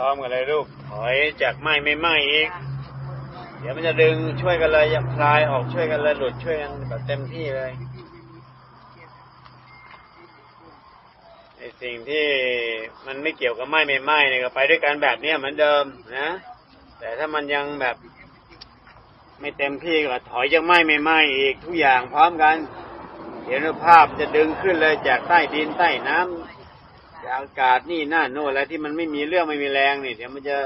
ร้อมกันเลยลูก ถอยจากไหม้ไม่ไหม้อีก เดี๋ยวมันจะดึงช่วยกันเลยอย่าคลายออกช่วยกันเลยหลุดช่วยกันแบบเต็มที่เลยไอสิ่งที่มันไม่เกี่ยวกับไหม้ไม่ไหม้เนี่ยก็ไปด้วยกันแบบเนี้ยเหมือนเดิมนะ แต่ถ้ามันยังแบบ ไม่เต็มที่ก็ถอยจากไหม้ไม่ไหม้อีกทุกอย่างพร้อมกันเดี๋ยวภาพจะดึงขึ้นเลยจากใต้ดินใต้น้ำจาก อากาศนี่น่าโน่นอะไรที่มันไม่มีเรื่องไม่มีแรงนี่เดี๋ยวมันจะ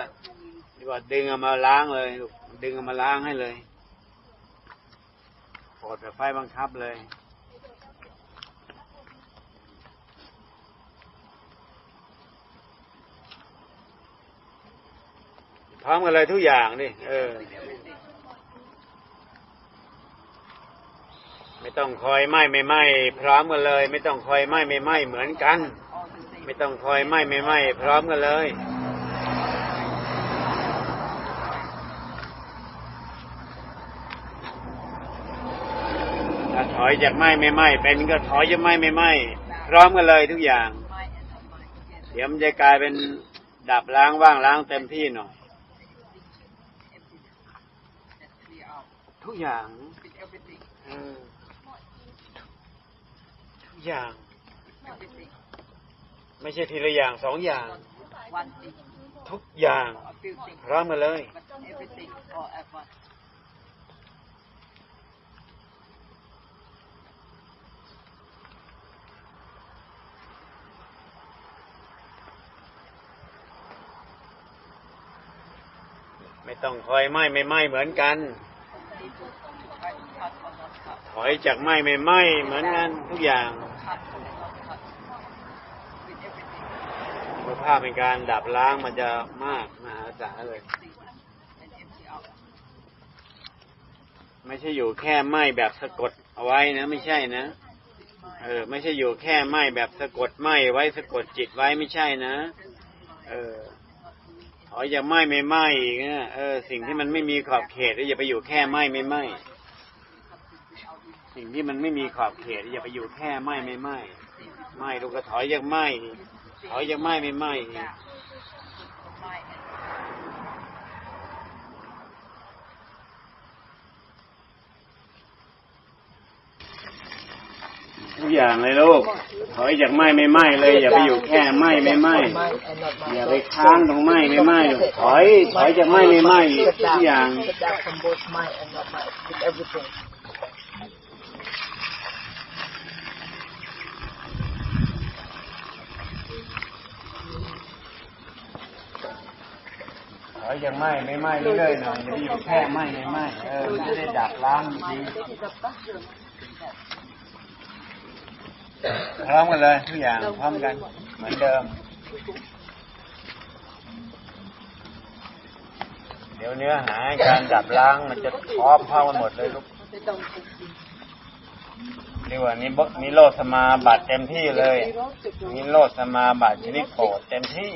ดีกว่าดึงเอามาล้างเลยลูกดึงเอามาล้างให้เลยปลดแบบไฟบังคับเลยพร้อมกันเลยทุกอย่างนี่ เออ ไม่ต้องคอยไหม้ไม่ไหม้พร้อมกันเลย ไม่ต้องคอยไหม้ไม่ไหม้เหมือนกัน ไม่ต้องคอยไหม้ไม่ไหม้พร้อมกันเลย ถ้าถอยจากไหม้ไม่ไหม้เป็นก็ถอยจากไหม้ไม่ไหม้พร้อมกันเลยทุกอย่าง เดี๋ยวมันจะกลายเป็นดับล้างว่างล้างเต็มที่หน่อย ทุกอย่างทุกอย่าง ไม่ใช่ทีละอย่างสองอย่าง One thing, ทุกอย่าง a few things, พร้อมกันเลย but everything all at once. ไม่ต้องคอยไหม้ไม่ไหม้เหมือนกัน Need to try to cut or not cut, ถอยจากไหม้ไม่ไหม้เหมือนกันทุกอย่าง everything, คุณภาพในการดับล้างมันจะมากมหาศาลเลย ไม่ใช่อยู่แค่ไหมแบบสะกดเอาไว้นะ ไม่ใช่นะเออ ไม่ใช่อยู่แค่ไหมแบบสะกดไหมไว้สะกดจิตไว้ไม่ใช่นะเออถอยจาไหมไม่ไหมอีกนะเออ สิ่งที่มันไม่มีขอบเขตอย่าไปอยู่แค่ไหมไม่ไหมสิ่งที่มันไม่มีขอบเขตอย่าไปอยู่แค่ไหมไม่ไหมไหมลูกก็ถอยจาไหม อีกถอยจากไหม้ไม่ไหม้ทุกอย่างเลยลูกถอยจากไหม้ไม่ไหม้เลย อย่าไปอยู่แค่ไหม้ไม่ไหม้อย่าไปค้างตรงไหม้ไม่ไหม้ถอยถอยจากไหม้ไม่ไหม้ทุกอย่าง everything. ถอยจากไหม้ไม่ไหม้เรื่อยๆหน่อยอย่าไปอยู่แค่ไหม้ไม่ไหม้เออไม่ได้ดับล้างจริงพร้อมกันเลยทุกอย่างพร้อมกันเหมือนเดิม เดี๋ยวเนื้อหาการดับล้างมันจะพร้อมเข้ากันหมดเลยลูกเรียกว่านิบนิโรธสมาบัติเต็มที่เลยนิโรธสมาบัติชนิดโปรดเต็มที่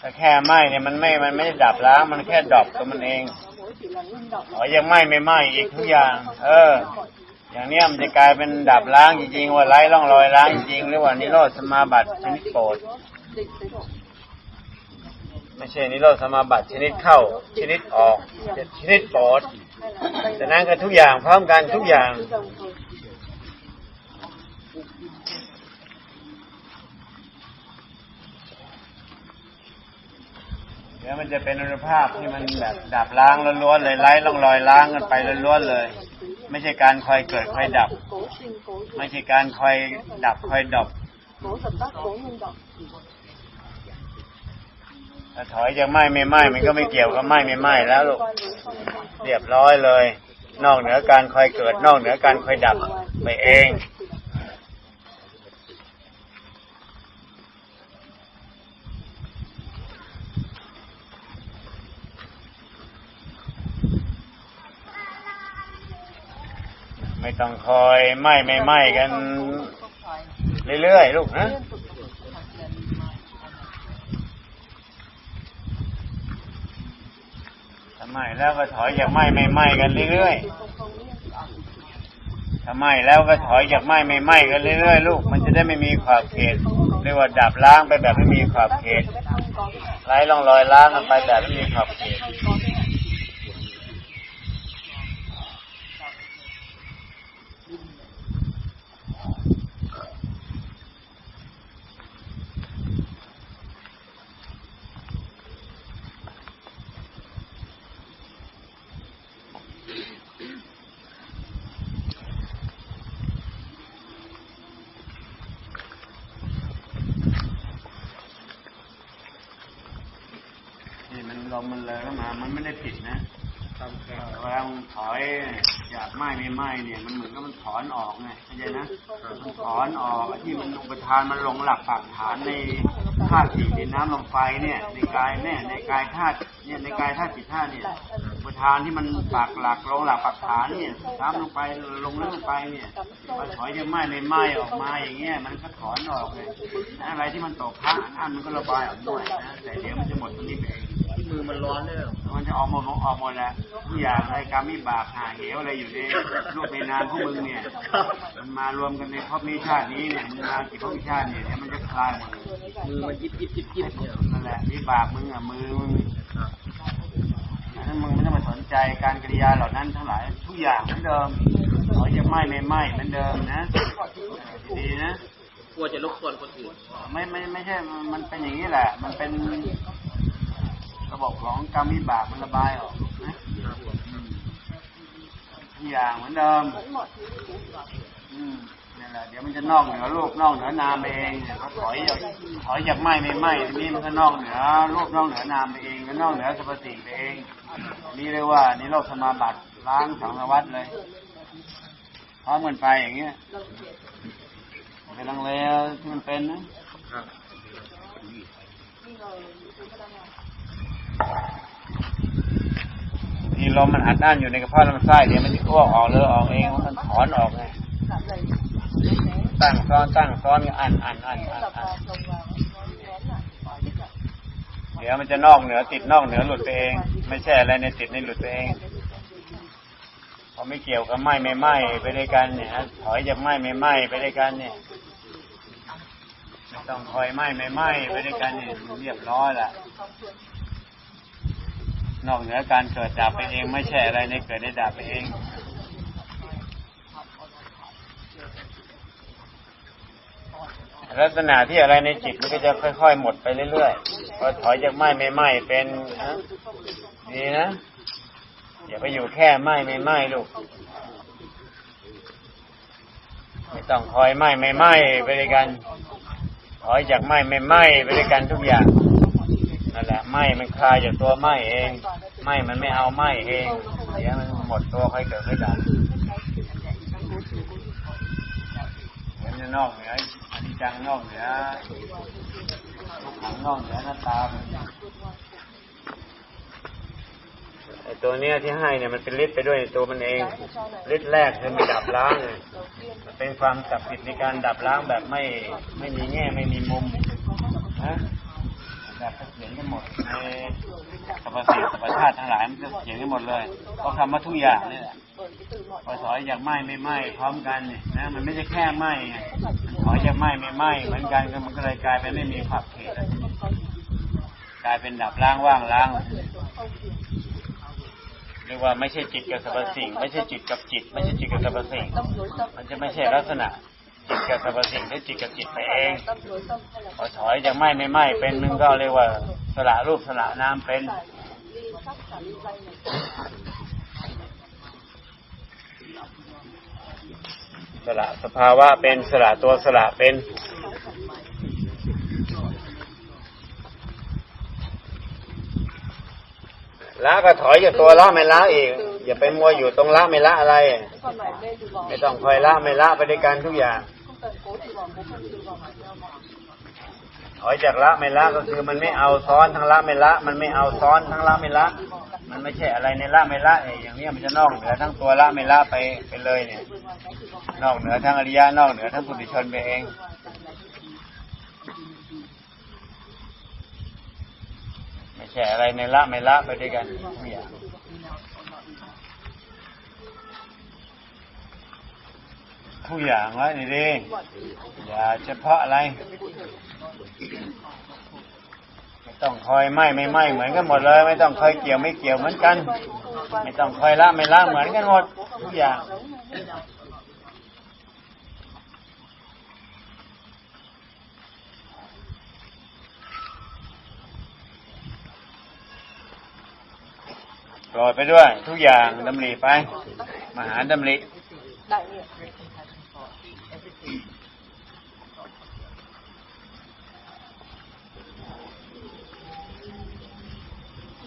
ถ้าแค่ไหม้เนี่ยมันไม่ มันไม่ได้ดับล้างมันแค่ดรอปตัวมันเองอ๋อยังไหม้ไม่ไหม้อีกทุกอย่าง เออ อย่างเนี้ยมันจะกลายเป็นดับล้างจริงๆว่าไร้ร่องรอยล้างจริงหรือว่านิโรธสมาบัติชนิดโปรดไม่ใช่นิโรธสมาบัติชนิดเข้า ชนิดออกชนิดโปรดแต่นั้นก็ทุกอย่างพร้อมกันทุกอย่าง ดี๋ยวมันจะเป็นอนุภาพที่มันแบบดับล้างล้วนๆเลยไร้ร่องรอยล้างกันไปล้วนๆเลย ไม่ใช่การคอยเกิดคอยดับ ไม่ใช่การคอยดับคอยดับถ้าถอยจากไหม้ไม่ไหม้มันก็ไม่เกี่ยวกับไหม้ไม่ไหม้แล้วลูกเรียบร้อยเลย นอกเหนือการคอยเกิด นอกเหนือการคอยดับไปเอง ไม่ ต้องคอยไหม้ไม่ไหม้กัน เรื่อยๆลูกนะทำไมแล้วก็ถอยจากไหม้ไม่ไหม้กันเรื่อยๆถ้ถ้าไหม้แล้วก็ถอยจากไหม้ไม่ไหม้กันเรื่อยๆลูก มันจะได้ไม่มีขอบเขตเรียกว่าดับล้างไปแบบไม่มีขอบเขตไร้ร่องรอยล้างกันไปแบบไม่มีขอบเขต นี่ มันลมมันเลยเข้ามา มันไม่ได้ผิดนะเออเวลามันถอยจากไหม้ไม่ไหม้เนี่ยมันเหมือนกับมันถอนออกไงเข้าใจนะมันถอนออกที่มันอุปทานมันลงหลักปักฐานในธาตุสี่ดินน้ำลมไฟเนี่ย ในกายเนี่ยในกายธาตุเนี่ยในกายธาตุจิตธาตุเนี่ยอุปทานที่มันปักหลักลงหลักปักฐานเนี่ยทำลงไปลงลึกลงไปเนี่ยพอถอยจะไหม้ไม่ไหม้ออกมาอย่างเงี้ยมันก็ถอนออกเลยนะอะไรที่มันตกค้างอันมันก็ระบายออกด้วยนะแต่เดี๋ยวมันจะหมดตรงนี้ไปเองที่ มือมันร้อนเลยเหรอมันจะออกหมดออกหมดแหละทุกอย่างอะไรกรรมวิบากหาเหวอะไรอยู่ในรูปในนามของมึงเนี่ย มันมารวมกันในภพนี้ชาตินี้เนี่ยมันมากี่ภพชาติเนี่ยเดี๋ยวมันจะคลายหมดเลยมือมันยิบยิบยิบยิบเนี่ยนั่นแหละวิบากมึงอะมือมึงนั้นมึงไม่ต้องมาสนใจการกริยาเหล่านั้นทั้งหลายทุกอย่างเหมือนเดิมขอจะไหม้ไม่ไหม้เหมือนเดิมนะดีนะกลัวจะรบกวนคนอื่นไม่ไม่ไม่ใช่ มันเป็นอย่างนี้แหละ มันเป็น ระบบของกรรมวิบากมันระบายออกนะทุกอย่างเหมือนเดิมอืมนี่แหละเดี๋ยวมันจะนอกเหนือรูปนอกเหนือนามเองเนี่ยเขาถอยจากถอยจากไหมไม่ไหมทีนี้มันก็นอกเหนือรูปนอกเหนือนามไปเองก็นอกเหนือสรรพสิ่งไปเองนี่เรียกว่านี่โลกสมาบัติล้างสังสารวัตเลยพร้อมกันไปอย่างเงี้ยไปลังเลที่มันเป็นนะ นี่ลมมันอัดอั้นอยู่ในกระเพาะลำไส้เดี๋ยวมันจะอ้วกออกเลยออกเองมันถอนออกไงตั้งซ้อนตั้งซ้อนอันอันอันอันอันเดี๋ยวมันจะนอกเหนือติดนอกเหนือหลุดไปเอง ไม่ใช่อะไรในติดในหลุดไปเองพอไม่เกี่ยวกับไหมไม่ไหมไปด้วยกันเนี่ยถอยจากไหมไม่ไหมไปด้วยกันเนี่ยไม่ต้องคอยไหมไม่ไหมไปด้วยกันเนี่ยเรียบร้อยละ นอกเหนือการเกิดดับไปเองไม่ใช่อะไรในเกิดในดับไปเองลักษณะที่อะไรในจิตมันก็จะค่อย ๆ หมดไปเรื่อยๆพอถอยจากไหม้ไม่ไหม้เป็นดีนะ อย่าไปอยู่แค่ไหม้ไม่ไหม้ลูกไม่ต้องคอยไหม้ไม่ไหม้ไปด้วยกันถอยจากไหม้ไม่ไหม้ไปด้วยกันทุกอย่าง นั่นแหละไหมมันคลายจากตัวไหมเองไหมมันไม่เอาไหมเองเดี๋ยวมันหมดตัวค่อยเกิดค่อยดับเดี๋ยวมันนอกเหนืออนิจังนอกเหนือทุกขังนอกเหนือหน้าตาไอตัวเนี้ยที่ให้เนี่ยมันเป็นฤทธิ์ไปด้วยตัวมันเองฤทธิ์แรกคือมันดับล้างเลยเป็นความศักดิ์สิทธิ์ในการดับล้างแบบไม่ไม่มีแง่ไม่มีมุมนะ แบบเขียนกันหมดในสรรพสิ่งสรรพชาติทั้งหลายมันจะเขียนกันหมดเลยเพราะคำว่าทุกอย่างนี่แหละพอถอยจากไหม้ไม่ไหม้พร้อมกันเนี่ยนะมันไม่ใช่แค่ไหม้ไงมันถอยากไหม้ไม่ไหม้เหมือนกันก็มันก็เลยกลายเป็นไม่มีขอบเขตกลายเป็นดับล้างว่างล้างเรียกว่าไม่ใช่จิตกับสรรพสิ่ง ไม่ใช่จิตกับจิต ไม่ใช่จิตกับสรรพสิ่ง มันจะไม่ใช่ลักษณะ จิตกับสรรพสิ่งหรือจิตกับจิตไปเองพอถอยจากไหม้ไม่ไหม้เป็นมึงก็เรียกว่าสละรูปสละนามเป็นสละสภาวะเป็นสละตัวสละเป็นละก็ถอยจากตัวละไม่ละอีก อย่าไปมัวอยู่ตรงละไม่ละอะไร ไม่ต้องคอยละไม่ละไปด้วยกันทุกอย่าง ถอยจากละไม่ละก็คือมันไม่เอาซ้อนทั้งละไม่ละ มันไม่เอาซ้อนทั้งละไม่ละ มันไม่ใช่อะไรในละไม่ละเอย่างนี้มันจะนอกเหนือทั้งตัวละไม่ละไปไปเลยเนี่ย นอกเหนือทั้งอริยะนอกเหนือทั้งปุถุชนไปเองไม่ใช่อะไรในละไม่ละไปด้วยกันทุกอย่ ทุกอย่างไว้ดีๆอย่าเฉพาะอะไรไม่ต้องคอยไหมไม่ไหมเหมือนกันหมดเลย ไม่ต้องคอยเกี่ยวไม่เกี่ยวเหมือนกัน ไม่ต้องคอยละไม่ละเหมือนกันหมดทุกอย่างลอยไปด้วย ทุกอย่างดำริไป มหาดำริ đại niệm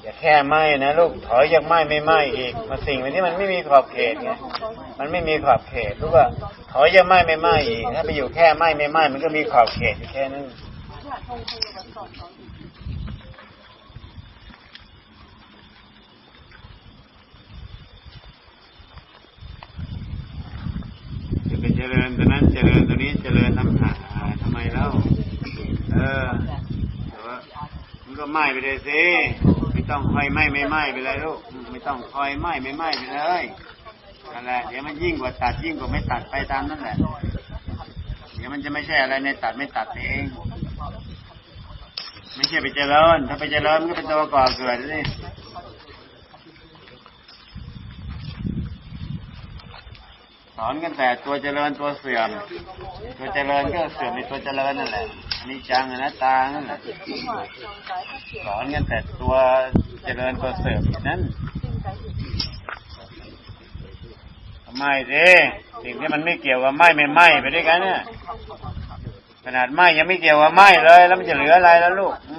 อย่า แค่ไหมนะลูกถอยจากไหมไม่ไหมอีกมาสิ่งนี้มันไม่มีขอบเขตไงมันไม่มีขอบเขตรู้ป่ะถอยจากไหมไม่ไหมอีกถ้าไปอยู่แค่ไหมไม่ไหมมันก็มีขอบเขตแค่นั้นจะไปเจริญตัวนั้นเจริญตัวนี้เจริญทำหาทำไมเล่าเออแต่ว่ามันก็ไหมไปเลยสิ ต้องคอยไหม้ไม่ไหม้ไปเลยลูกไม่ต้องคอยไหม้ไม่ไหม้ไปเลยนั่นแหละเดี๋ยวมันยิ่งกว่าตัดยิ่งกว่าไม่ตัดไปตามนั่นแหละ เดี๋ยวมันจะไม่ใช่อะไรในตัดไม่ตัดเอง ไม่ใช่ไปเจริญถ้าไปเจริญมันก็เป็นตัวก่อเกิดนี่ อนกันแต่ตัวเจริญตัวเสื่อม ตัวเจริญก็เสื่อมในตัวเจริญนั่นแหละอันนี้จังอนัตตานั่นแหละสอนกันแต่ตัวเจริญตัวเสื่อมนั้นทำไมสิสิ่งที่มันไม่เกี่ยวกับไหมไม่ไหมไปด้วยกันเนี่ยขนาดไหมยังไม่เกี่ยวกับไหมเลย แล้วมันจะเหลืออะไรแล้วลูกอื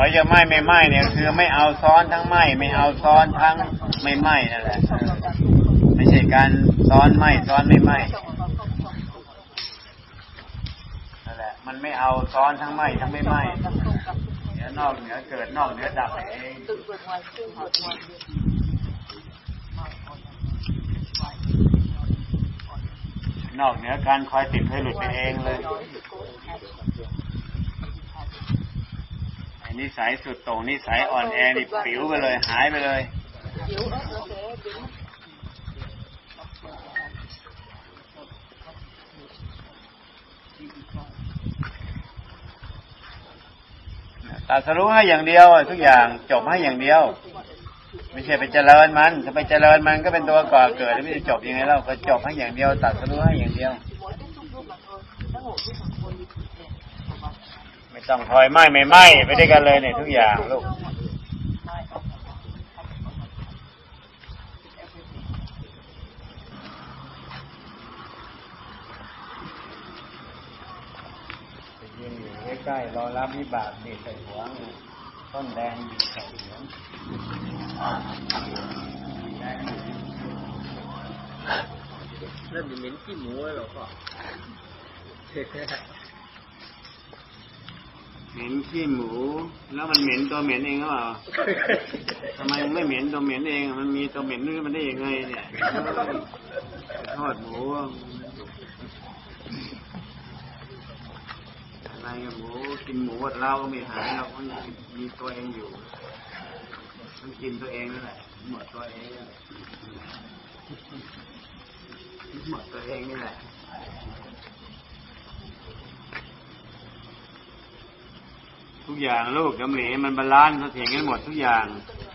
อยจะไหม้ไม่ไหม้เนี่ยคือไม่เอาซ้อนทั้งไหม้ไม่เอาซ้อนทั้งไม่ไหม้นั่นแหละไม่ใช่การซ้อนไหม้ซ้อนไม่ไหม้นั่นแหละ มันไม่เอาซ้อนทั้งไหม้ทั้งไม่ไหม้เดี๋ยวนอกเหนือเกิดนอกเหนือดับเองนอกเหนือการคอยติดคอยหลุดไปเองเลยไอ้ นิสัยสุดโต่งนิสัยอ่อนแอนี่ปิวไปเลย หายไปเลย yếu ớt nó sẽ biến mất ตรัดสรู้ให้อย่างเดียวอะทุกอย่างจบให้อย่างเดียว ไม่ใช่ไปเจริญมันถ้าไปเจริญมันก็เป็นตัวก่อเกิดแล้วไม่จะจบยังไงเล่าก็จบให้อย่างเดียว ตัดสรู้ให้อย่างเดียว ไม่ ต้องคอยไหม้ไม่ไหม้ไปด้วยกันเลยเนี่ยทุกอย่างลูกไปยืนอยู่ใกล้ๆรอรับวิบากดีใส่หัวเนี่ยต้นแดงอยู่ใส่หัวเริ่มจะเหม็นขี้หมูแล้วเหรอพ่อ เหม็นขี้หมู แล้วมันเหม็นตัวเหม็นเองหรือเปล่าทำไมไม่เหม็นตัวเหม็นเอง มันมีตัวเหม็นนี่มันได้ยังไง เนี่ยทอดหมูอะไรกับหมูกินหมูเหล้าก็ไม่หายหรอกมันมีตัวเองอยู่มันกินตัวเองนั่นแหละหมดตัวเองหมดตัวเองนี่แหละ ทุกอย่างลูกดำเหลมันบาลานซ์เสถียรกันหมดทุกอย่าง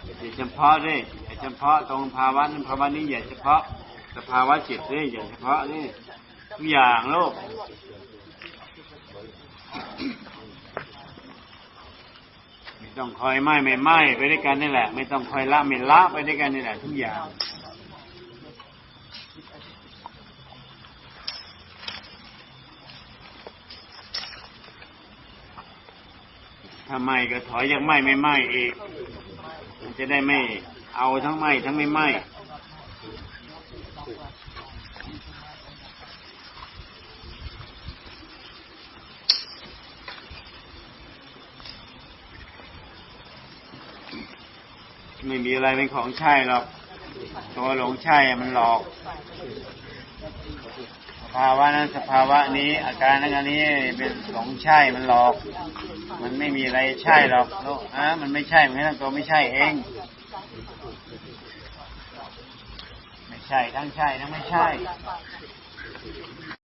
อย่าเฉพาะดิอย่าเฉพาะตรงภาวะนั้นภาวะนี้อย่าเฉพาะสภาวะจิตดิอย่าเฉพาะนี่ทุกอย่างลูกไม่ต้องคอยไหม้ไม่ไหม้ไปด้วยกันนี่แหละ ไม่ต้องคอยละไม่ละไปด้วยกันนี่แหละ ทุกอย่าง ถ้าไหม้ก็ถอยจากไหม้ไม่ไหม้อีกมันจะได้ไม่เอาทั้งไหม้ทั้งไม่ไหม้ไม่มีอะไรเป็นของใช่หรอก ตัวหลงใช่มันหลอก สภาวะนั้นสภาวะนี้ อาการนั้นอันนี้เป็นหลงใช่มันหลอก มันไม่มีอะไรใช่หรอกโลกฮะมันไม่ใช่มันแค่ตั้งตัวไม่ใช่เอง ไม่ใช่ทั้งใช่ทั้งไม่ใช่